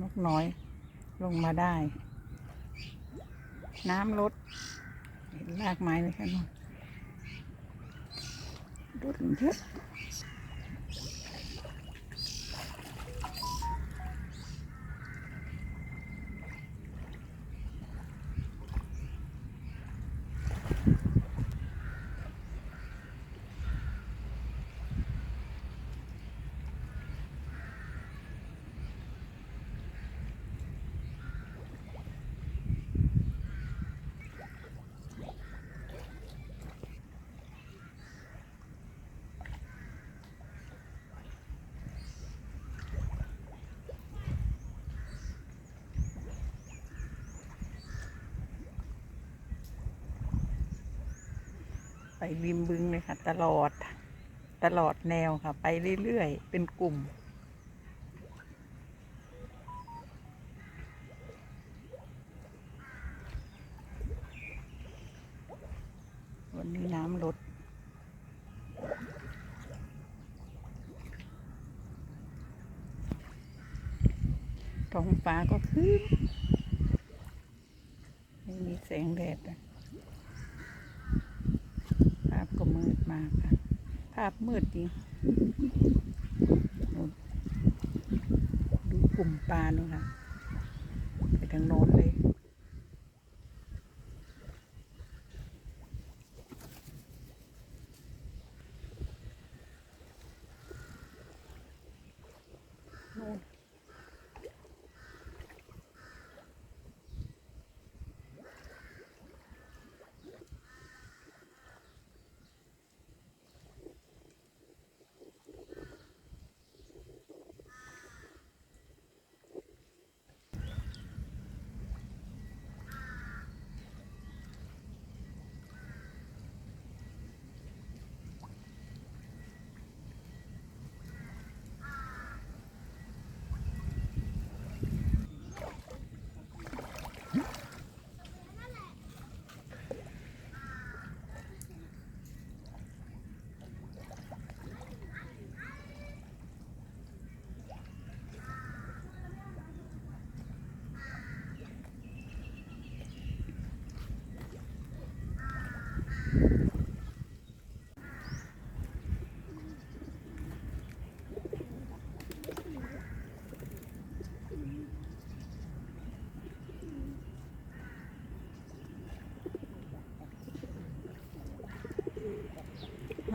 นกน้อย ลงมาได้ น้ำลดเห็นรากไม้ไหมคะนู่นลดเยอะ ริมบึงเลยค่ะ ตลอดตลอดแนวค่ะ ไปเรื่อยๆ เป็นกลุ่ม วันนี้น้ำลดท้องฟ้าก็คืนไม่มีแสงแดดอะภาพก็ มาค่ะ ภาพมืดจริงนู่นดูกลุ่มปลานู่นค่ะ ไปทางโน้นเลย นู่น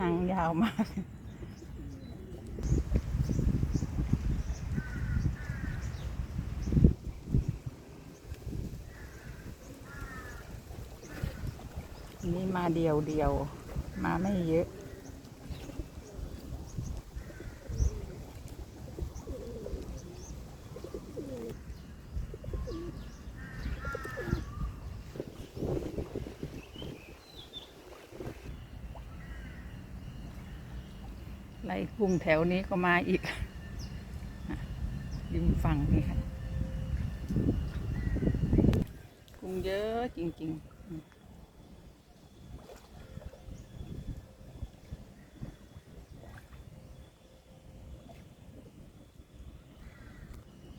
หาวมากนี่มาเดียวเดียว มาไม่เยอะ ไล่กุ้งแถวนี้ก็มาอีกอะริมฝั่งนี่ค่ะกุ้งเยอะจริงๆ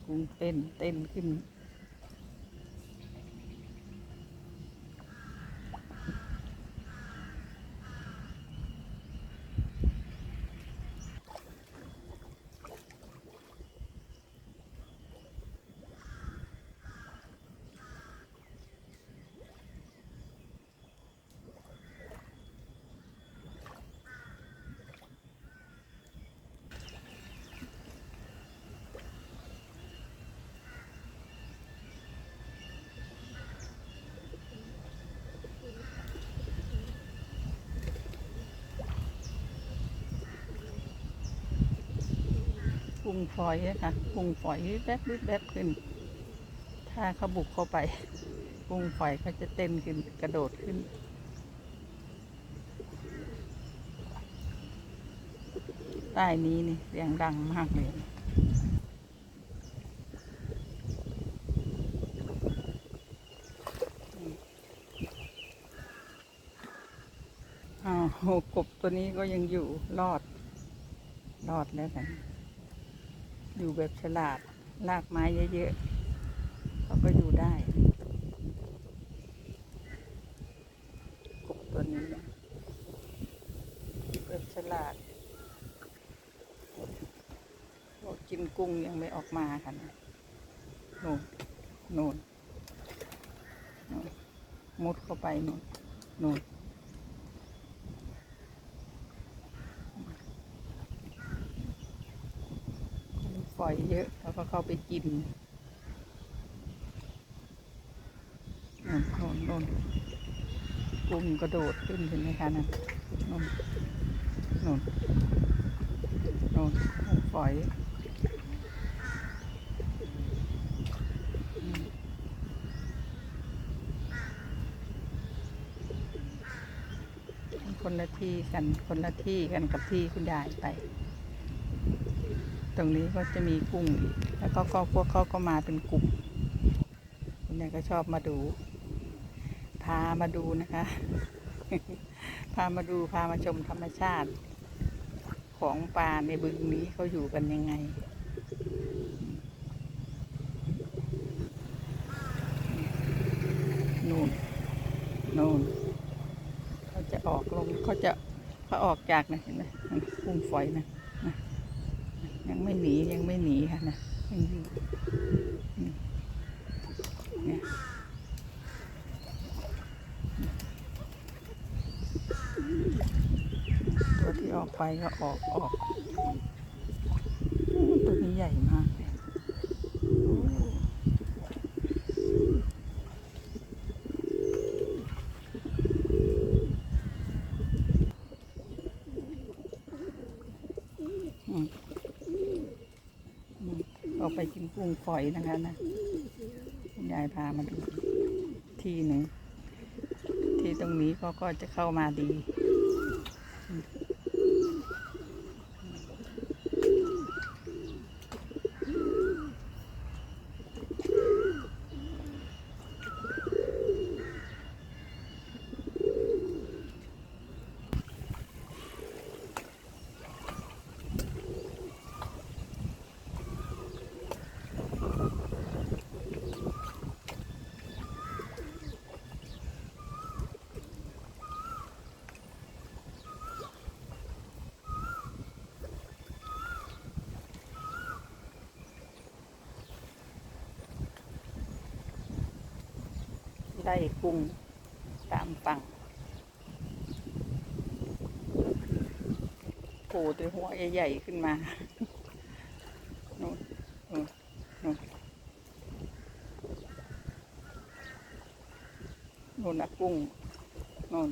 กุ้งเต้นเต้นขึ้น กุ้งฝอยอะค่ะกุงฝอยวิบแวบวิบแวบขึ้น ถ้าเขาบุกเข้าไปกุงฝอยเขาจะเต้นขึ้นกระโดดขึ้นใต้นี้นี่เสียงดังมากเลยอ้าวกบตัวนี้ก็ยังอยู่รอด รอดแล้วกัน อยู่แบบฉลาดรากไม้เยอะๆเขาก็อยู่ได้กบตัวนี้นะเป็นฉลาดบอกกินกุ้งยังไม่ออกมาค่ะนะโน่นโน่นโน่นมุดเข้าไปโน่นโน่น ฝอยเยอะแล้วก็เข้าไปกินนู่นนนนกุ้งกระโดดขึ้นเห็นไหมคะนั่นนนนนนู่นกุ้งฝอยคนละที่กันคนละที่กันกับที่คุณยายไป รงนี้ก็จะมีกุ้งอีก แล้วก็ก็พวกเขาก็มาเป็นกลุ่มคุณยายก็ชอบมาดู พามาดูนะคะ พามาดูพามาชมธรรมชาติ ของปลาในบึงนี้เขาอยู่กันยังไงนู่นนู่นเขาจะออกลงเขาจะเขาออกจากนะเห็นไหมนั่นกุ้งฝอยนะนะ ไม่หนียังไม่หนีค่ะนะยังอยู่เนี่ยตัวที่ออกไปก็ออกออกตัวนี้ใหญ่มากเลยโอ้อืม อืมออ กุ้งฝอยนะคะนะคุณยายพามาดูที่หนึ่งที่ตรงนี้เขาก็จะเข้ามาดี ได้กุ้งตามฝั่งโผล่ตัวหัวใหญ่ๆขึ้นมานู่นนู่นนู่นนู่นนะกุ้งนู่น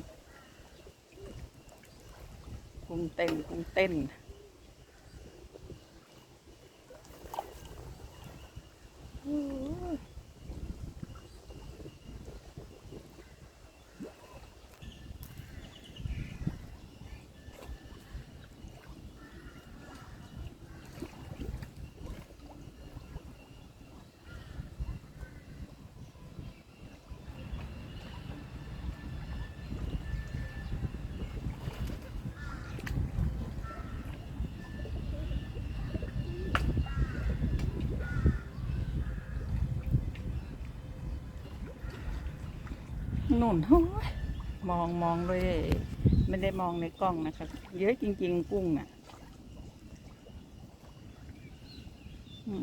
กุ้งเต้นกุ้งเต้น โอ้ย นุ่นมองมองเลยไม่ได้มองในกล้องนะคะเยอะจริง ๆ กุ้งน่ะอืม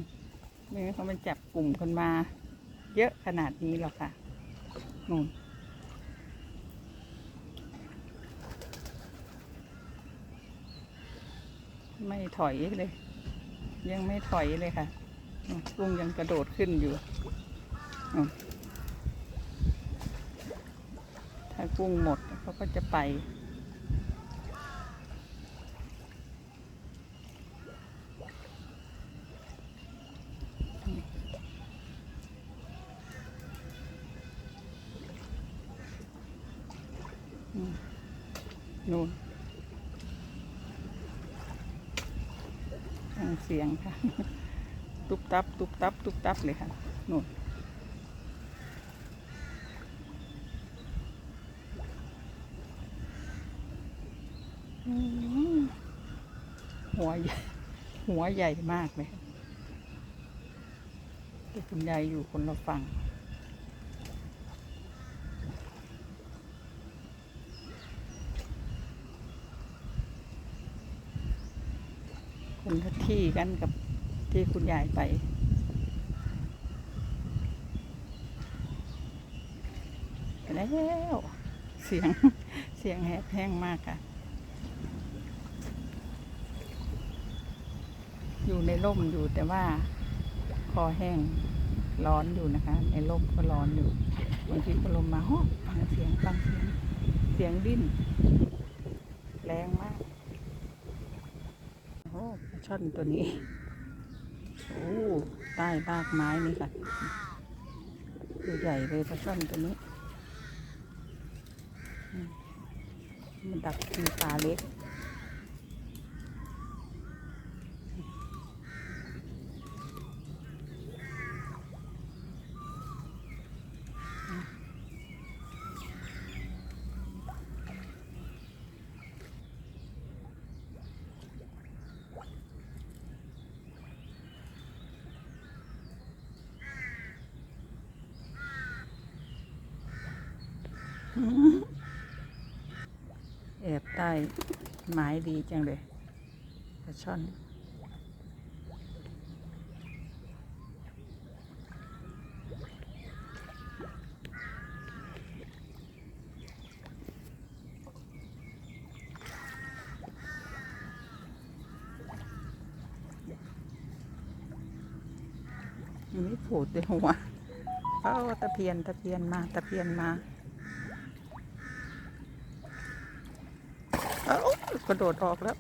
ไม่เขามาจับกลุ่มกันมา เยอะขนาดนี้หรอกค่ะนุ่นไม่ถอยเลย ยังไม่ถอยเลยค่ะ กุ้งยังกระโดดขึ้นอยู่อืม ถ้ากุ้งหมดเขาก็จะไปนู่นฟังเสียงค่ะ ตุบตับ ตุบตับ ตุบตับเลยค่ะนู่น อืมหัว ใหญ่มากเลยแต่คุณยายอยู่คนละฝั่งคนละที่กันกับที่คุณยายไปแล้ว เสียงเสียงแหบแห้งมากค่ะ อยู่ในร่มอยู่แต่ว่าคอแห้งร้อนอยู่นะคะ ในร่มก็ร้อนอยู่บางทีก็ลมมาฮอฟังเสียงฟังเสียงเสียงดิ้นแรงมากโอ้ช่อนตัวนี้โอ้ใต้รากไม้นี่ค่ะตัวใหญ่เลยปลาช่อนตัวนี้มมันดักกินปลาเล็ก แอบใต้ไม้ดีจังเลยปลาช่อนมันไม่โผล่แต่หัวเอ้าตะเพียนตะเพียนมาตะเพียนมา เอ้ากระโดดออกแล้ว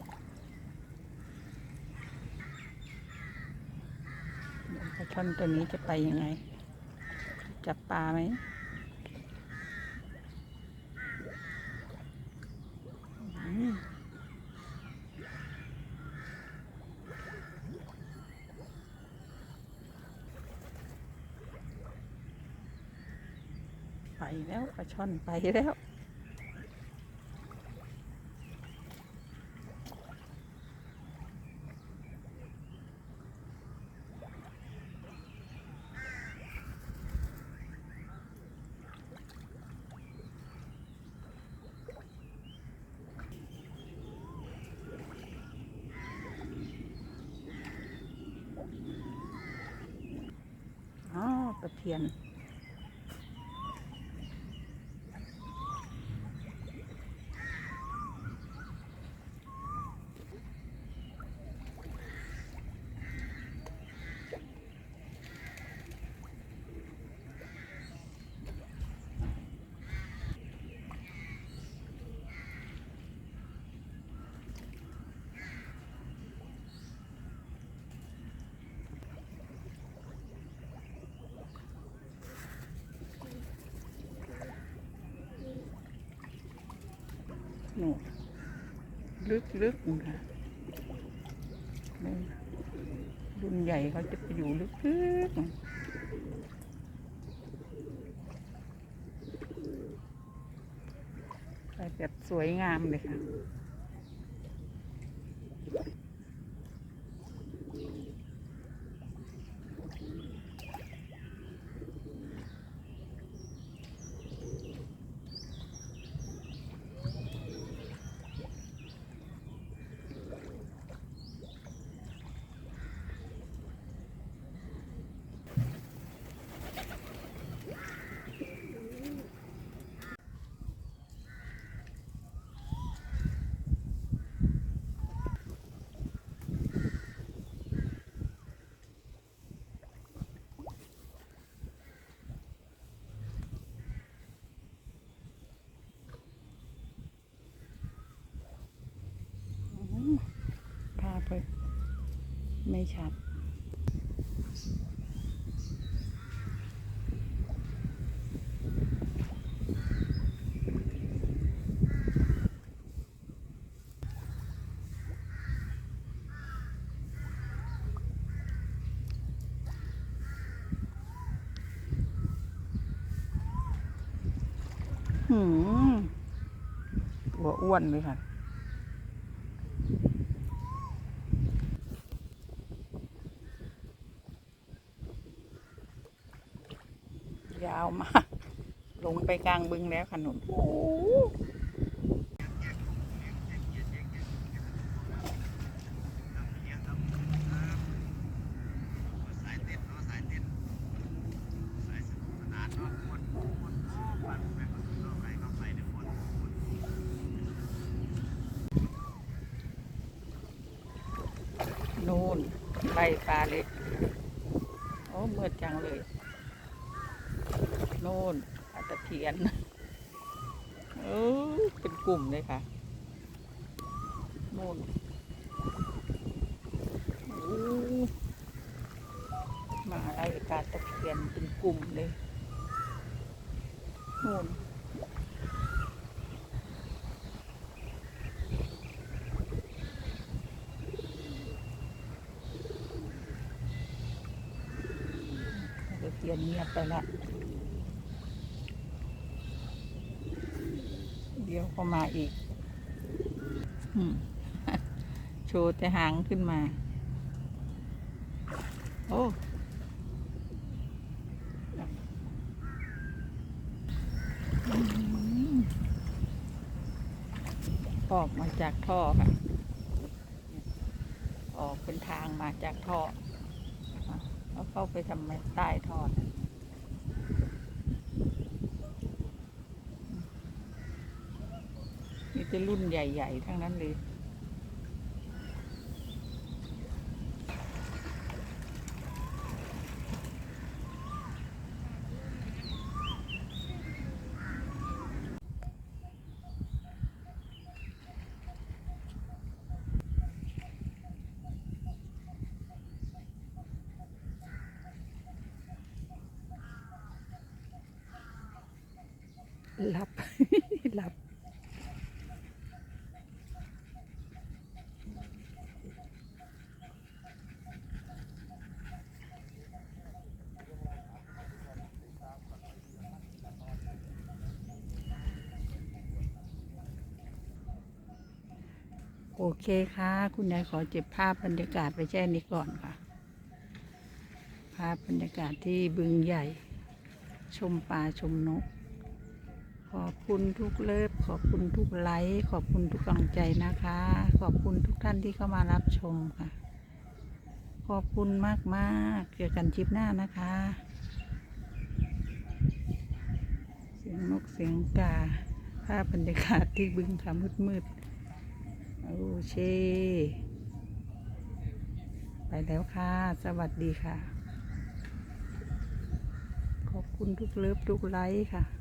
ปลาช่อนตัวนี้จะไปยังไง จับปลาไหมอืมไปแล้วปลาช่อนไปแล้ว อ๋อตะ เพียน หนูลึกลึกค่ะรุ่นใหญ่เขาจะไปอยู่ลึกลึกๆไปแบบสวยงามเลยค่ะ ภาพไป ไม่ชัด หืมตัวอ้วนเลยค่ะาวมาก ลง ไปกลางบึงแล้วขนุนโอ้โหนู่นใบปลาเล็ก โอ้มืดจังเลย โน่นปลาตะ เพียนเออเป็นกลุ่มเลยค่ะโน่นมาไล่ปลาตะเพียนเป็นกลุ่มเลยโน่นปลาตะเพียนเงียบไปละเดี๋ยว ก็มาอีกโชว์แต่หางขึ้นมา โอ้ออกมาจากท่อค่ะ ออกเป็นทางมาจากท่อแล้วเข้าไปทำไมใต้ท่อนะ มีแต่รุ่นใหญ่ๆ ทั้งนั้นเลยหลับ หลับ โอ เคค่ะ คุณยายขอเจ็บภาพบรรยากาศไปแช่นี้ก่อนค่ะ ภาพบรรยากาศที่บึงใหญ่ ชมปลาชมนก ขอบคุณทุกเลิฟขอบคุณทุกไลค์ขอบคุณทุกกำลังใจนะคะ ขอบคุณทุกท่านที่เข้ามารับชมค่ะ ขอบคุณมากมากๆเจอกันคลิปหน้านะคะ เสียงนกเสียงกาภาพบรรยากาศที่บึงค่ะมืดๆ โอเคไปแล้วค่ะ สวัสดีค่ะ ขอบคุณทุกเลิฟทุกไลค์ค่ะ